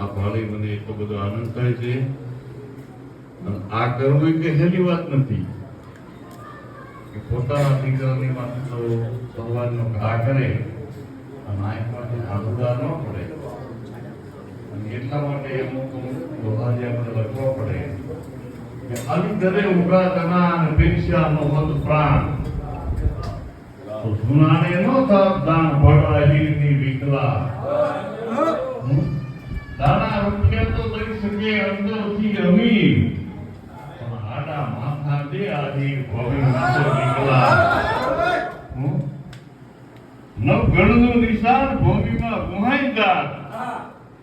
આ ભાળી મને એટલો બધો આનંદ થાય છે. આ કરવું કે હેલી વાત નથી. કે પોતાના દીકરાની માથે તો સવારનો ઘા કરે અને આંખમાંથી આંધળા ન પડે. અને એટલા માટે અમુક દોહાજી આપણે લખવા પડે કે અલી કરે ઉગા તના નો મત પ્રાણ. તો સુનાને નો થાપ દાન ભળાલીની વિકલા હમ? દાના રૂપિયા શકે અંદરથી અમીર. પણ આડા માથા દે આધી ભવિ નાસો નીકળા? ગણનું નિશાન ભૂમિમાં ગુહાઈ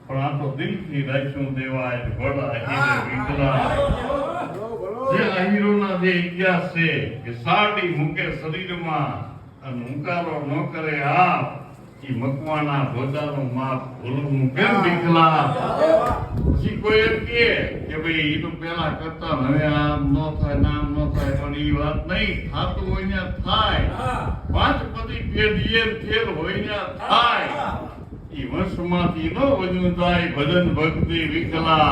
પણ આ તો દિલથી રાખ્યું દેવાય ભળા હીરે વિકલા જે અહીરોના જે ઇતિહાસ છે કે સાડી મૂકે શરીરમાં અને મુકારો ન કરે આપ. ઈ મકવાના ભોજાનું માપ ભૂલવું કેમ દીખલા પછી કોઈ એમ કે કે ભાઈ એ તો પેલા કરતા હવે આમ ન થાય નામ ન થાય પણ એ વાત નહીં થાતું હોય ને થાય. પાંચ પદી પેઢીએ ફેર હોય ને થાય. એ વંશમાંથી ન વજન થાય ભજન ભક્તિ વિકલા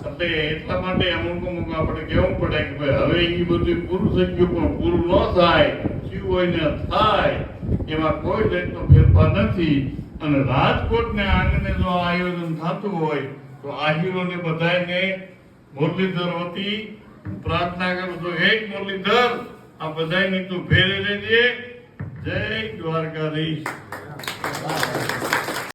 એટલે એટલા માટે અમુક અમુક આપણે કહેવું પડે કે ભાઈ હવે એ બધું પૂરું થઈ ગયું પણ પૂરું ન થાય થયું હોય ને થાય. એમાં કોઈ જાતનો ફેરફાર નથી. અને રાજકોટને આંગણે જો આયોજન થતું હોય, તો આહીરોને બધાને મુરલીધર વતી પ્રાર્થના કરું છું. એક મુરલીધર, આ બધાયની તું ફેરી લેજે જય દ્વારકાધીશ.